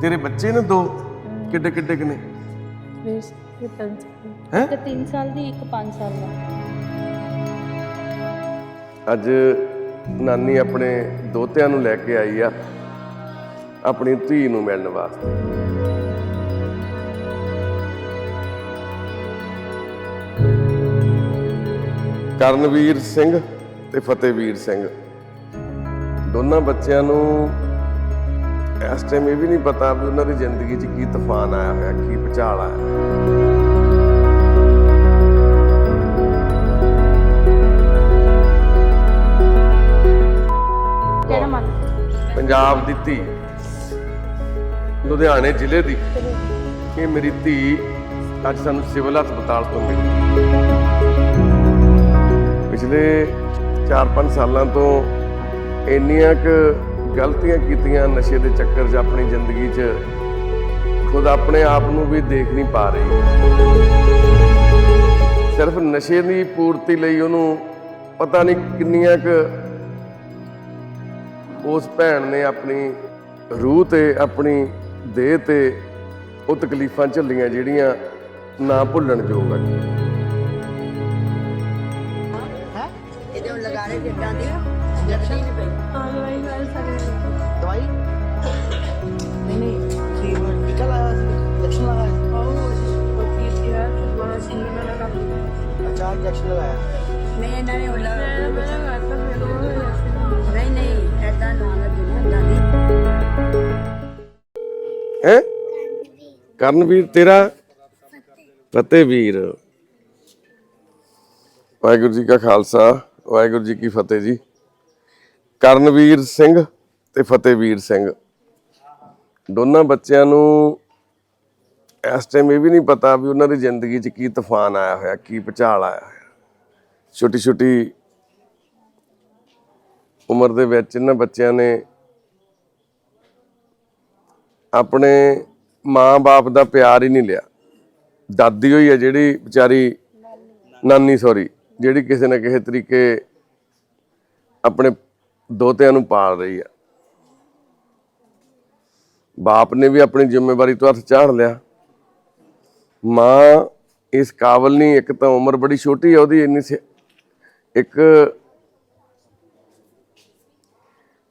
ਤੇਰੇ ਬੱਚੇ ਨੇ ਦੋ? ਕਿੱਡੇ ਕਿੱਡੇ ਕਿਨੇ? ਫਿਰ ਇਹ ਤਿੰਨ ਸਾਲ ਹੈ? ਇੱਕ 3 ਸਾਲ ਦੀ ਇੱਕ 5 ਸਾਲ ਦਾ। ਅੱਜ ਨਾਨੀ ਆਪਣੇ ਦੋਤਿਆਂ ਨੂੰ ਲੈ ਕੇ ਆਈ ਆ ਆਪਣੀ ਧੀ ਨੂੰ ਮਿਲਣ ਵਾਸਤੇ। ਕਰਨਵੀਰ ਸਿੰਘ ਤੇ ਫਤਿਹਵੀਰ ਸਿੰਘ। ਦੋਨਾਂ ਬੱਚਿਆਂ ਨੂੰ ਇਸ ਟਾਈਮ ਇਹ ਵੀ ਨਹੀਂ ਪਤਾ ਵੀ ਉਹਨਾਂ ਦੀ ਜ਼ਿੰਦਗੀ 'ਚ ਕੀ ਤੂਫਾਨ ਆਇਆ ਹੋਇਆ ਕੀ ਭੁਚਾਲ ਆਇਆ ਹੋਇਆ। ਕਿਹੜਾ ਮੰਨ? ਪੰਜਾਬ ਦੀ ਧੀ। ਲੁਧਿਆਣੇ ਜ਼ਿਲ੍ਹੇ ਦੀ। ਇਹ ਮੇਰੀ ਧੀ ਅੱਜ ਸਾਨੂੰ ਸਿਵਲ ਹਸਪਤਾਲ ਤੋਂ ਮਿਲੀ। ਪਿਛਲੇ 4-5 ਸਾਲਾਂ ਤੋਂ ਇੰਨੀਆਂ ਕੁ ਗਲਤੀਆਂ ਕੀਤੀਆਂ ਨਸ਼ੇ ਦੇ ਚੱਕਰ 'ਚ ਆਪਣੀ ਜ਼ਿੰਦਗੀ 'ਚ, ਖੁਦ ਆਪਣੇ ਆਪ ਨੂੰ ਵੀ ਦੇਖ ਨਹੀਂ ਪਾ ਰਹੀ। ਸਿਰਫ ਨਸ਼ੇ ਦੀ ਪੂਰਤੀ ਲਈ ਉਹਨੂੰ ਪਤਾ ਨਹੀਂ ਕਿੰਨੀਆਂ ਕੁ ਉਸ ਭੈਣ ਨੇ ਆਪਣੀ ਰੂਹ ਤੇ, ਆਪਣੀ ਦੇਹ ਤੇ ਉਹ ਤਕਲੀਫਾਂ ਝੱਲੀਆਂ ਜਿਹੜੀਆਂ ਨਾ ਭੁੱਲਣ ਯੋਗ ਆ। ਇਹਦੇ ਹੁਣ ਲਗਾ ਦੀ। ਇੰਜੈਕਸ਼ਨ ਨਹੀਂ ਪਈ ਹਾਂ ਦਵਾਈ ਨਾਲ ਸਾਰੇ ਦਵਾਈ? ਨਹੀਂ ਨਹੀਂ ਸੀ ਉਹ ਟੀਕਾ ਲਾਇਆ ਸੀ? ਇੰਜੈਕਸ਼ਨ ਲਗਾਇਆ ਉਹ ਪੱਕੀ ਸੀ ਹੈ ਬੜਾ ਸੀ ਮੈਂ ਲਗਾ ਅੱਛਾ ਇੰਜੈਕਸ਼ਨ ਲਗਾਇਆ। ਨਹੀਂ ਇਹਨਾਂ ਨੇ ਹੁਣ ਮੈਂ ਲਗਾ- ਮੈਂ ਲਗਾਤਾ ਫਿਰ ਉਹ ਹੋਇਆ ਸੀ। ਨਹੀਂ ਨਹੀਂ ਐਦਾਂ ਨਾ ਲੱਗੇ ਹੁੰਦਾ ਨਹੀਂ। ਹੈ? ਕਰਨਵੀਰ ਤੇਰਾ? ਫਤਿਹਵੀਰ। ਵਾਹਿਗੁਰੂ ਜੀ ਕਾ ਖਾਲਸਾ ਵਾਹਿਗੁਰੂ ਜੀ ਕੀ ਫਤਿਹ ਜੀ। ਕਰਨਵੀਰ ਸਿੰਘ ਤੇ ਫਤਿਹਵੀਰ ਸਿੰਘ। ਦੋਨਾਂ ਬੱਚਿਆਂ ਨੂੰ ਇਸ ਟਾਈਮ ਇਹ ਵੀ ਨਹੀਂ ਪਤਾ ਵੀ ਉਹਨਾਂ ਦੀ ਜ਼ਿੰਦਗੀ 'ਚ ਕੀ ਤੂਫਾਨ ਆਇਆ ਹੋਇਆ, ਕੀ ਭੁਚਾਲ ਆਇਆ ਹੋਇਆ। ਛੋਟੀ ਛੋਟੀ ਉਮਰ ਦੇ ਵਿੱਚ ਇਹਨਾਂ ਬੱਚਿਆਂ ਨੇ ਆਪਣੇ ਮਾਂ-ਬਾਪ ਦਾ ਪਿਆਰ ਹੀ ਨਹੀਂ ਲਿਆ। ਦਾਦੀ ਹੋਈ ਹੈ ਜਿਹੜੀ ਵਿਚਾਰੀ, ਨਾਨੀ ਸੌਰੀ ਜਿਹੜੀ ਕਿਸੇ ਨਾ ਕਿਸੇ ਤਰੀਕੇ ਆਪਣੇ ਦੋਤਿਆਂ ਨੂੰ ਪਾਲ ਰਹੀ ਆ। ਬਾਪ ਨੇ ਵੀ ਆਪਣੀ ਜ਼ਿੰਮੇਵਾਰੀ ਤੋਂ ਹੱਥ ਚਾੜ ਲਿਆ। ਮਾਂ ਇਸ ਕਾਬਲ ਨਹੀਂ, ਇੱਕ ਤਾਂ ਉਮਰ ਬੜੀ ਛੋਟੀ ਹੈ ਉਹਦੀ, ਇੰਨੀ ਇੱਕ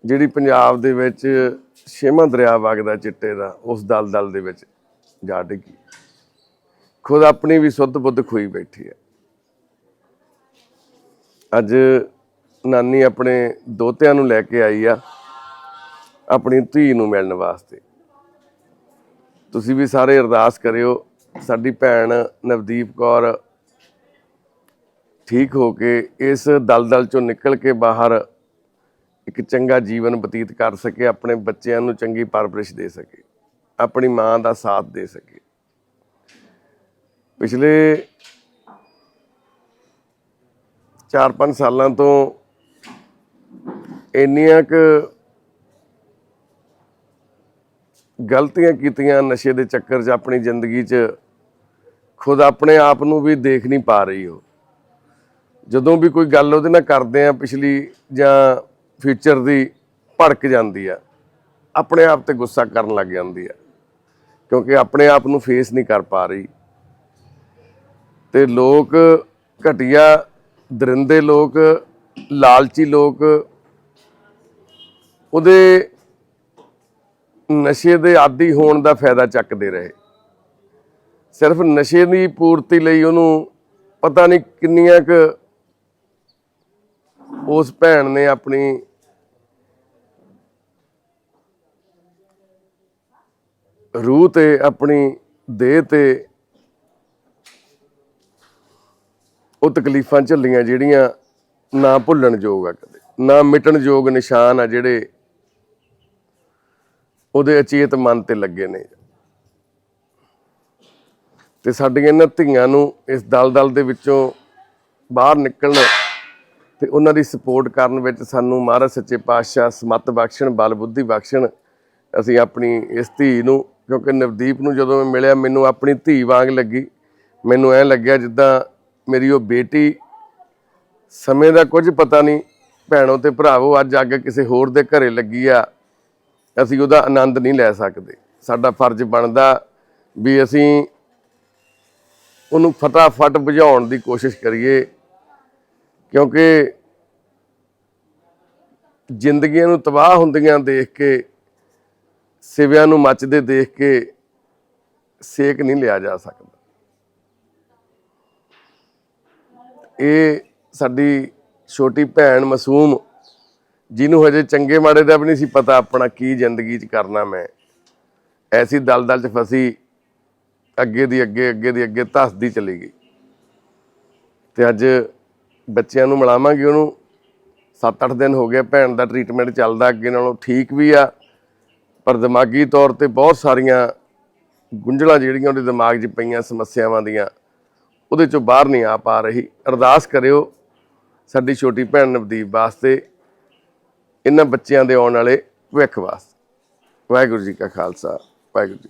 ਜਿਹੜੀ ਪੰਜਾਬ ਦੇ ਵਿੱਚ ਛੇਵਾਂ ਦਰਿਆ ਵਗਦਾ ਚਿੱਟੇ ਦਾ, ਉਸ ਦਲਦਲ ਦੇ ਵਿੱਚ ਜਾ ਡਿੱਗੀ। ਖੁਦ ਆਪਣੀ ਵੀ ਸੁੱਧ ਬੁੱਧ ਖੋਈ ਬੈਠੀ ਹੈ ਅੱਜ ਨਾਨੀ ਆਪਣੇ ਦੋਤਿਆਂ ਨੂੰ ਲੈ ਕੇ ਆਈ ਆ ਆਪਣੀ ਧੀ ਨੂੰ ਮਿਲਣ ਵਾਸਤੇ। ਤੁਸੀਂ ਵੀ ਸਾਰੇ ਅਰਦਾਸ ਕਰਿਓ, ਸਾਡੀ ਭੈਣ ਨਵਦੀਪ ਕੌਰ ਠੀਕ ਹੋ ਕੇ ਇਸ ਦਲਦਲ ਚੋਂ ਨਿਕਲ ਕੇ ਬਾਹਰ ਇੱਕ ਚੰਗਾ ਜੀਵਨ ਬਤੀਤ ਕਰ ਸਕੇ, ਆਪਣੇ ਬੱਚਿਆਂ ਨੂੰ ਚੰਗੀ ਪਰਵਰਿਸ਼ ਦੇ ਸਕੇ, ਆਪਣੀ ਮਾਂ ਦਾ ਸਾਥ ਦੇ ਸਕੇ। ਪਿਛਲੇ 4-5 ਸਾਲਾਂ ਤੋਂ ਇੰਨੀਆਂ ਕੁ ਗਲਤੀਆਂ ਕੀਤੀਆਂ ਨਸ਼ੇ ਦੇ ਚੱਕਰ 'ਚ ਆਪਣੀ ਜ਼ਿੰਦਗੀ 'ਚ ਖੁਦ ਆਪਣੇ ਆਪ ਨੂੰ ਵੀ ਦੇਖ ਨਹੀਂ ਪਾ ਰਹੀ ਉਹ। ਜਦੋਂ ਵੀ ਕੋਈ ਗੱਲ ਉਹਦੇ ਨਾਲ ਕਰਦੇ ਆ ਪਿਛਲੀ ਜਾਂ ਫਿਊਚਰ ਦੀ ਭੜਕ ਜਾਂਦੀ ਆ, ਆਪਣੇ ਆਪ ਤੇ ਗੁੱਸਾ ਕਰਨ ਲੱਗ ਜਾਂਦੀ ਆ, ਕਿਉਂਕਿ ਆਪਣੇ ਆਪ ਨੂੰ ਫੇਸ ਨਹੀਂ ਕਰ ਪਾ ਰਹੀ। ਤੇ ਲੋਕ ਘਟੀਆ, ਦਰਿੰਦੇ ਲੋਕ, ਲਾਲਚੀ ਲੋਕ ਉਹਦੇ ਨਸ਼ੇ ਦੇ ਆਦੀ ਹੋਣ ਦਾ ਫਾਇਦਾ ਚੱਕਦੇ ਰਹੇ। ਸਿਰਫ ਨਸ਼ੇ ਦੀ ਪੂਰਤੀ ਲਈ ਉਹਨੂੰ ਪਤਾ ਨਹੀਂ ਕਿੰਨੀਆਂ ਕੁ ਉਸ ਭੈਣ ਨੇ ਆਪਣੀ ਰੂਹ ਤੇ, ਆਪਣੀ ਦੇਹ ਤੇ ਉਹ ਤਕਲੀਫਾਂ ਝੱਲੀਆਂ ਜਿਹੜੀਆਂ ਨਾ ਭੁੱਲਣ ਯੋਗ ਆ ਕਦੇ, ਨਾ ਮਿਟਣ ਯੋਗ ਨਿਸ਼ਾਨ ਆ ਜਿਹੜੇ ਉਹਦੇ ਅਚੇਤ ਮਨ ਤੇ ਲੱਗੇ ਨੇ। ਤੇ ਸਾਡੀਆਂ ਇਹਨਾਂ ਧੀਆਂ ਨੂੰ ਇਸ ਦਲਦਲ ਦੇ ਵਿੱਚੋਂ ਬਾਹਰ ਨਿਕਲਣ ਤੇ ਉਹਨਾਂ ਦੀ ਸਪੋਰਟ ਕਰਨ ਵਿੱਚ ਸਾਨੂੰ ਮਹਾਰਾਜ ਸੱਚੇ ਪਾਤਸ਼ਾਹ, ਸਮਤ ਬਖਸ਼ਣ, ਬਲ ਬੁੱਧੀ ਬਖਸ਼ਣ, ਅਸੀਂ ਆਪਣੀ ਇਸ ਧੀ ਨੂੰ, ਕਿਉਂਕਿ ਨਵਦੀਪ ਨੂੰ ਜਦੋਂ ਮੈਂ ਮਿਲਿਆ, ਮੈਨੂੰ ਆਪਣੀ ਧੀ ਵਾਂਗ ਲੱਗੀ। ਮੈਨੂੰ ਐ ਲੱਗਿਆ ਜਿੱਦਾਂ ਮੇਰੀ ਉਹ ਬੇਟੀ, ਸਮੇਂ ਦਾ ਕੁਝ ਪਤਾ ਨਹੀਂ, ਭੈਣੋ ਤੇ ਭਰਾਵੋ, ਅੱਜ ਅੱਗ ਕਿਸੇ ਹੋਰ ਦੇ ਘਰੇ ਲੱਗੀ ਆ। ਅਸੀਂ ਉਹਦਾ ਆਨੰਦ ਨਹੀਂ ਲੈ ਸਕਦੇ। ਸਾਡਾ ਫਰਜ਼ ਬਣਦਾ ਵੀ ਅਸੀਂ ਉਹਨੂੰ ਫਟਾਫਟ ਬੁਝਾਉਣ ਦੀ ਕੋਸ਼ਿਸ਼ ਕਰੀਏ, ਕਿਉਂਕਿ ਜ਼ਿੰਦਗੀਆਂ ਨੂੰ ਤਬਾਹ ਹੁੰਦੀਆਂ ਦੇਖ ਕੇ, ਸਿਵਿਆਂ ਨੂੰ ਮੱਚਦੇ ਦੇਖ ਕੇ ਸੇਕ ਨਹੀਂ ਲਿਆ ਜਾ ਸਕਦਾ। ਇਹ ਸਾਡੀ ਛੋਟੀ ਭੈਣ ਮਾਸੂਮ ਜਿਹਨੂੰ ਹਜੇ ਚੰਗੇ ਮਾੜੇ ਦਾ ਵੀ ਨਹੀਂ ਸੀ ਪਤਾ ਆਪਣਾ ਕੀ ਜ਼ਿੰਦਗੀ 'ਚ ਕਰਨਾ ਮੈਂ। ਐਸੀ ਦਲਦਲ 'ਚ ਫਸੀ, ਅੱਗੇ ਦੀ ਅੱਗੇ ਅੱਗੇ ਦੀ ਅੱਗੇ ਧੱਸਦੀ ਚਲੀ ਗਈ। ਤੇ ਅੱਜ ਬੱਚਿਆਂ ਨੂੰ ਮਿਲਾਵਾਂਗੇ ਉਹਨੂੰ। 7-8 ਦਿਨ ਹੋ ਗਏ ਭੈਣ ਦਾ ਟ੍ਰੀਟਮੈਂਟ ਚੱਲਦਾ, ਅੱਗੇ ਨਾਲੋਂ ਠੀਕ ਵੀ ਆ। ਪਰ ਦਿਮਾਗੀ ਤੌਰ ਤੇ ਬਹੁਤ ਸਾਰੀਆਂ ਗੁੰਝਲਾਂ ਜਿਹੜੀਆਂ ਉਹਦੇ ਦਿਮਾਗ 'ਚ ਪਈਆਂ ਸਮੱਸਿਆਵਾਂ ਦੀਆਂ, ਉਹਦੇ ਚੋਂ ਬਾਹਰ ਨਹੀਂ ਆ ਪਾ ਰਹੀ। ਅਰਦਾਸ ਕਰਿਓ ਸਾਡੀ ਛੋਟੀ ਭੈਣ ਨਵਦੀਪ ਵਾਸਤੇ ਇਹਨਾਂ ਬੱਚਿਆਂ ਦੇ ਆਉਣ ਵਾਲੇ ਭਵਿੱਖ ਵਾਸਤੇ। ਵਾਹਿਗੁਰੂ ਜੀ ਕਾ ਖਾਲਸਾ ਵਾਹਿਗੁਰੂ ਜੀ